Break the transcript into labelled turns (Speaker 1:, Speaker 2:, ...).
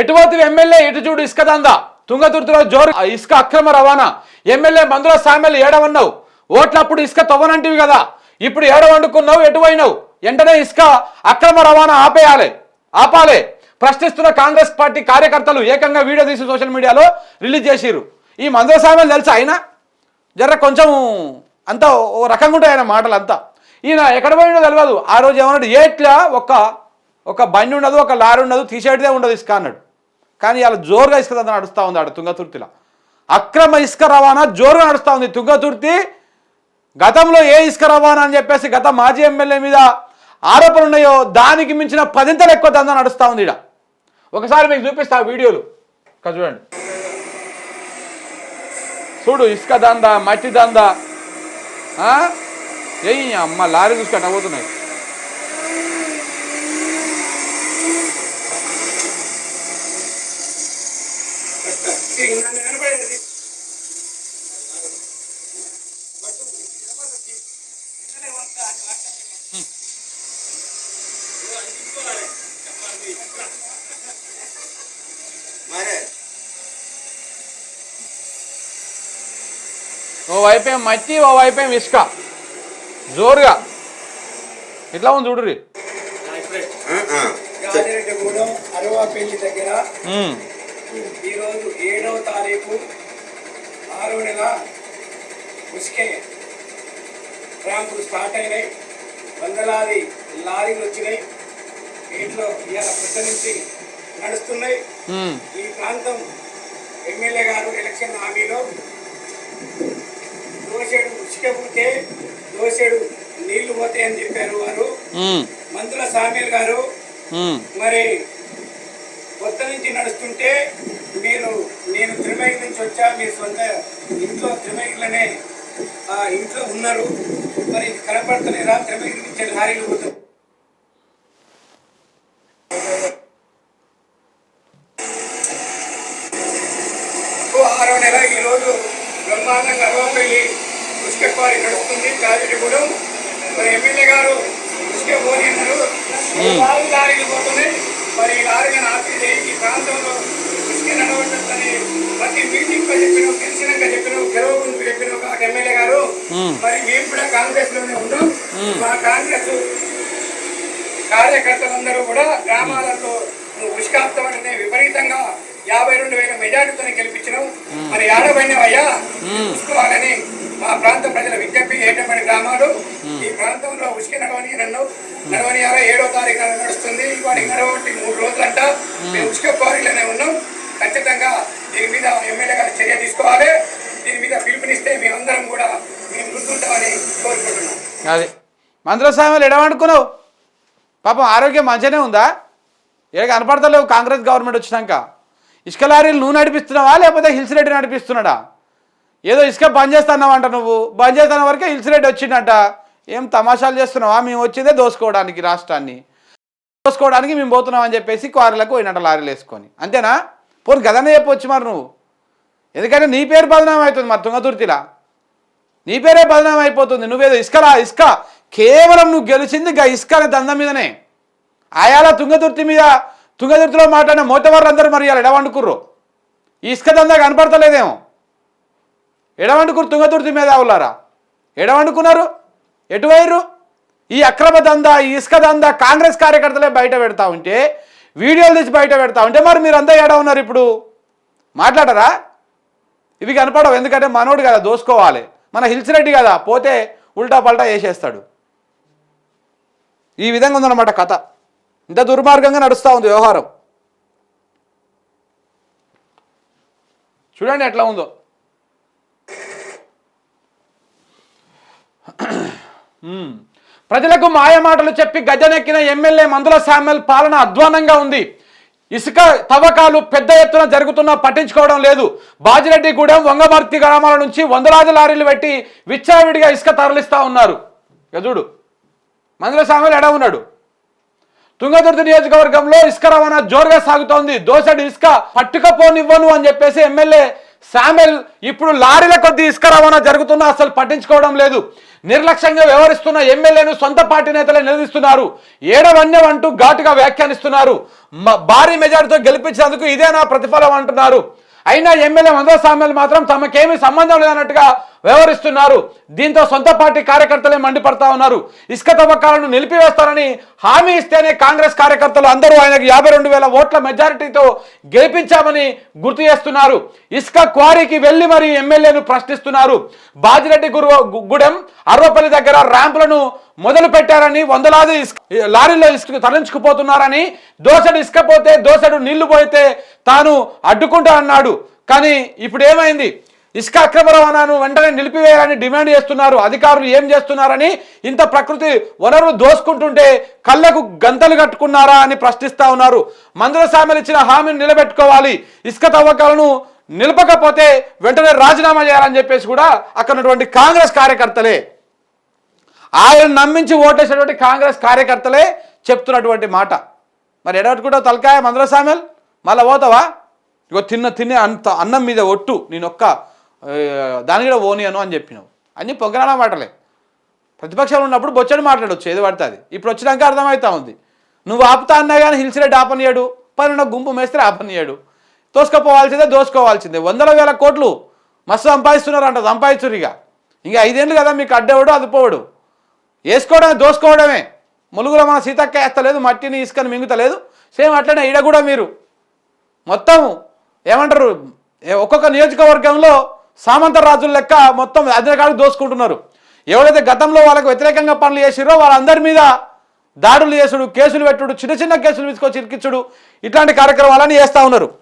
Speaker 1: ఎటువైపు ఎమ్మెల్యే ఇటు చూడు ఇసుక దందా? తుంగతుర్తిలో జోరు ఇసుక అక్రమ రవాణా. ఎమ్మెల్యే మందుల సామెలు ఏడవన్నావు. ఓట్లప్పుడు ఇసుక తవ్వనంటివి కదా. ఇప్పుడు ఏడవండుకున్నావు ఎటువైనావు? వెంటనే ఇసుక అక్రమ రవాణా ఆపేయాలి. ఆపాలి. ప్రశ్నిస్తున్న కాంగ్రెస్ పార్టీ కార్యకర్తలు ఏకంగా వీడియో తీసి సోషల్ మీడియాలో రిలీజ్ చేసిరు ఈ మందుల సామెలు తెలుసా ఆయన జర కొంచెం అంతా ఓ రకంగా ఉంటాయి ఆయన మాటలు అంతా ఈయన ఎక్కడ పోయినో తెలియదు ఆ రోజు ఏమన్నాడు? ఏట్లా ఒక ఒక బండి ఉండదు ఒక లారీ ఉండదు తీసేటిదే ఉండదు ఇసుక అన్నాడు. కానీ ఇలా జోరుగా ఇసుక దందా నడుస్తూ ఉంది ఆడ తుంగతుర్తిలో. అక్రమ ఇసుక రవాణా జోరుగా నడుస్తూ ఉంది తుంగతుర్తి. గతంలో ఏ ఇసుక రవాణా అని చెప్పేసి గత మాజీ ఎమ్మెల్యే మీద ఆరోపణలు ఉన్నాయో దానికి మించిన పదింతలు ఎక్కువ దందా నడుస్తూ ఉంది ఈడ. ఒకసారి మీకు చూపిస్తా ఆ వీడియోలు. ఇక్కడ చూడండి. చూడు ఇసుక దందా మట్టి దందా. ఆ? ఏయ్ అమ్మ లారీ చూసుకుంటా పోతున్నాయి.
Speaker 2: మరే
Speaker 1: ఓ వైపేం మట్టి ఓ వైపేం ఇసుక. జోరుగా. ఇట్లా ఉంది చూడురి
Speaker 3: అరవాపల్లి దగ్గర.
Speaker 1: ఉమ్,
Speaker 3: ఈరోజు ఏడవ తారీఖు ఆరో నెల ఉసుకే ర్యాంపులు స్టార్ట్ అయినాయి. వందలాది లారీలు వచ్చినాయి. వీటిలో ఇవాళ పెద్ద నుంచి నడుస్తున్నాయి. ఈ ప్రాంతం ఎమ్మెల్యే గారు ఎలక్షన్ హామీలో దోషేడు ఉసుక పోతే దోషేడు నీళ్ళు పోతాయని చెప్పారు వారు. మందుల సామీల్ గారు. మరి నుంచి నడుస్తుంటే మీరు నేను త్రిమైక్ నుంచి వచ్చా మీ సొంత ఇంట్లో త్రిమైక్లనే ఆ ఇంట్లో ఉన్నారు. మరి కనపడతలేరా త్రిమైక్ నుంచి లారీలు పోతుంది ఆరో నెల ఈరోజు బ్రహ్మాండంగా అరవపల్లి ఉసుక క్వారీ నడుస్తుంది కాజిడిగూడెం మరి ఎమ్మెల్యే గారు ఉసుక పోని అన్నారు లారీ లారీలు పోతున్నాయి. మరి ఈ లారీలను ఆపేది ఈ ప్రాంతంలో ఉసుక నడవద్దని ప్రతి మీటింగ్లో చెప్పిన గెలిచినాక చెప్పిన గెలవకుండా చెప్పిన. ఎమ్మెల్యే గారు మరి మేము కూడా కాంగ్రెస్లోనే ఉన్నాం మా కాంగ్రెస్ కార్యకర్తలందరూ కూడా గ్రామాలలో నువ్వు ఉష్కాప్తమనే విపరీతంగా యాభై రెండు వేల మెజార్టీతో గెలిపించినావు. మరి ఆడబడినవయ్యా చూసుకోవాలని మా ప్రాంత ప్రజల విజ్ఞప్తి ఏటమడి గ్రామాలు ఈ ప్రాంతంలో ఉష్క నడవని నన్ను నడవనియాల ఏడో తారీఖు నాడు నడుస్తుంది. వాడికి నడవబట్టి మూడు రోజులంట. మేము. ఉష్క క్వారీలోనే ఉన్నాం. ఖచ్చితంగా దీని మీద ఎమ్మెల్యే గారు చర్య తీసుకోవాలి. దీని మీద పిలుపునిస్తే మేమందరం కూడా మేము గుర్తుంటామని కోరుకుంటున్నాం.
Speaker 1: అది. మంత్రుల స్వామిలు ఎడవనుకున్నావు పాపం ఆరోగ్యం మంచిగానే ఉందా? ఏ కనపడతలేవు కాంగ్రెస్ గవర్నమెంట్ వచ్చినాక. ఇసుక లారీలు నువ్వు నడిపిస్తున్నావా? లేకపోతే హిల్స్ రెడ్డి నడిపిస్తున్నాడా? ఏదో ఇసుక బంద్ చేస్తున్నావంట నువ్వు. బంద్ చేస్తున్న వరకే హిల్స్ వచ్చిందంట. ఏం తమాషాలు చేస్తున్నావా? మేము వచ్చిందే దోసుకోవడానికి రాష్ట్రాన్ని. దోసుకోవడానికి మేము పోతున్నాం అని చెప్పేసి క్వారీలకు పోయినట్ట లారీలు వేసుకొని. అంతేనా? పోను గదనే చెప్పొచ్చు మరి నువ్వు. ఎందుకంటే నీ పేరు బదనాం అవుతుంది మరి తుంగతుర్తిలా. నీ పేరే బదనాం అయిపోతుంది నువ్వేదో ఇసుకలా ఇసుక. కేవలం నువ్వు గెలిచింది గా ఇసుక అనే మీదనే. ఆయాల తుంగతుర్తి మీద తుంగతుర్తిలో మాట్లాడిన మోతవారు అందరూ మరి ఇలా ఎడవండుకుర్రు. ఈ ఇసుక దందా కనపడతలేదేమో. ఎడవండుకురు తుంగతుర్తి మీద అవులారా ఎడవండుకున్నారు? ఎటువైరు ఈ అక్రమ దందా ఈ ఇసుక దందా కాంగ్రెస్ కార్యకర్తలే బయట పెడతా ఉంటే వీడియోలు తీసి బయట పెడతా ఉంటే మరి మీరు అంతా ఎడ ఉన్నారు ఇప్పుడు? మాట్లాడరా? ఇవి కనపడవు ఎందుకంటే మనోడు కదా దోసుకోవాలి. మన హిల్స్ రెడ్డి కదా పోతే ఉల్టా పల్టా వేసేస్తాడు. ఈ విధంగా ఉందన్నమాట కథ. ఇంత దుర్మార్గంగా నడుస్తూ ఉంది వ్యవహారం. చూడండి ఎట్లా ఉందో. ప్రజలకు మాయమాటలు చెప్పి గజనెక్కిన ఎమ్మెల్యే మందుల శామ్యుల్ పాలన అధ్వానంగా ఉంది. ఇసుక తవ్వకాలు పెద్ద ఎత్తున జరుగుతున్నా పట్టించుకోవడం లేదు. బాజిరెడ్డిగూడెం వంగమర్తి గ్రామాల నుంచి వందలాది లారీలు పెట్టి విచ్చావిడిగా ఇసుక తరలిస్తూ ఉన్నారు. గజుడు మందుల శామ్యుల్ ఎడ ఉన్నాడు? తుంగదుర్తి నియోజకవర్గంలో ఇసుక రవాణా జోరుగా సాగుతోంది. దోసడి ఇసుక పట్టుకపోనివ్వను అని చెప్పేసి ఎమ్మెల్యే శామెల్ ఇప్పుడు లారీల కొద్ది ఇసుక రవాణా జరుగుతున్నా అసలు పట్టించుకోవడం లేదు. నిర్లక్ష్యంగా వ్యవహరిస్తున్న ఎమ్మెల్యేను సొంత పార్టీ నేతలే నిలదీస్తున్నారు. ఏడవన్యం అంటూ ఘాటుగా వ్యాఖ్యానిస్తున్నారు. భారీ మెజార్టీతో గెలిపించినందుకు ఇదే నా ప్రతిఫలం అంటున్నారు. అయినా ఎమ్మెల్యే మందస్వామ్యాలు మాత్రం తమకేమీ సంబంధం లేదన్నట్టుగా వ్యవహరిస్తున్నారు. దీంతో సొంత పార్టీ కార్యకర్తలే మండిపడతా ఉన్నారు. ఇసుక తవ్వకాలను నిలిపివేస్తారని హామీ ఇస్తేనే కాంగ్రెస్ కార్యకర్తలు అందరూ ఆయనకు యాభై రెండు వేల ఓట్ల మెజారిటీతో గెలిపించామని గుర్తు చేస్తున్నారు. ఇసుక క్వారీకి వెళ్ళి మరి ఎమ్మెల్యేను ప్రశ్నిస్తున్నారు. బాజిరెడ్డి గురు గూడెం అర్వపల్లి దగ్గర ర్యాంపులను మొదలు పెట్టారని వందలాది ఇసుక లారీలో ఇసుక తరలించుకుపోతున్నారని దోసడు ఇసుక పోతే దోసడు నీళ్ళు పోయితే తాను అడ్డుకుంటా అన్నాడు. కానీ ఇప్పుడు ఏమైంది ఇసుక అక్రమ రవాణాను వెంటనే నిలిపివేయాలని డిమాండ్ చేస్తున్నారు. అధికారులు ఏం చేస్తున్నారని ఇంత ప్రకృతి వనరులు దోసుకుంటుంటే కళ్ళకు గంతలు కట్టుకున్నారా అని ప్రశ్నిస్తా ఉన్నారు. మందుల సామెలు ఇచ్చిన హామీని నిలబెట్టుకోవాలి. ఇసుక తవ్వకాలను నిలపకపోతే వెంటనే రాజీనామా చేయాలని చెప్పేసి కూడా అక్కడ ఉన్నటువంటి కాంగ్రెస్ కార్యకర్తలే ఆయన నమ్మించి ఓటేసినటువంటి కాంగ్రెస్ కార్యకర్తలే చెప్తున్నటువంటి మాట. మరి ఎడగట్టుకుంటావు తలకాయ మందుల సామెల్ మళ్ళీ పోతావా? ఇగో తిన్న తినే అంత అన్నం మీద ఒట్టు నేను ఒక్క దాని కూడా పోనీయను అని చెప్పినావు. అన్ని పొంగనాల మాటలే. ప్రతిపక్షంలో ఉన్నప్పుడు బొచ్చడి మాట్లాడొచ్చు ఏది పడితే అది ఇప్పుడు వచ్చినాక అర్థమవుతా ఉంది. నువ్వు ఆపుతా అన్నా కానీ హిల్స్ రెడ్డి ఆపనియాడు పైన గుంపు మేస్తే ఆపనియాడు. తోసుకపోవాల్సిందే దోసుకోవాల్సిందే. వందల వేల కోట్లు మస్తు సంపాదిస్తున్నారంట ఇక ఇంకా ఐదేళ్ళు కదా మీకు అడ్డేవాడు అదుపోవడు వేసుకోవడమే దోసుకోవడమే. ములుగులో మన సీతక్క వేస్తలేదు మట్టిని ఇసుకని మింగుతలేదు. సేమ్ అట్లనే ఈడ కూడా మీరు. మొత్తం ఏమంటారు? ఒక్కొక్క నియోజకవర్గంలో సామంతరాజుల లెక్క మొత్తం అధికారులు దోసుకుంటున్నారు. ఎవరైతే గతంలో వాళ్ళకు వ్యతిరేకంగా పనులు చేసిరో వాళ్ళందరి మీద దాడులు చేసుడు కేసులు పెట్టుడు చిన్న చిన్న కేసులు తీసుకొచ్చి ఇరికించుడు ఇట్లాంటి కార్యక్రమాలని చేస్తూ ఉన్నారు.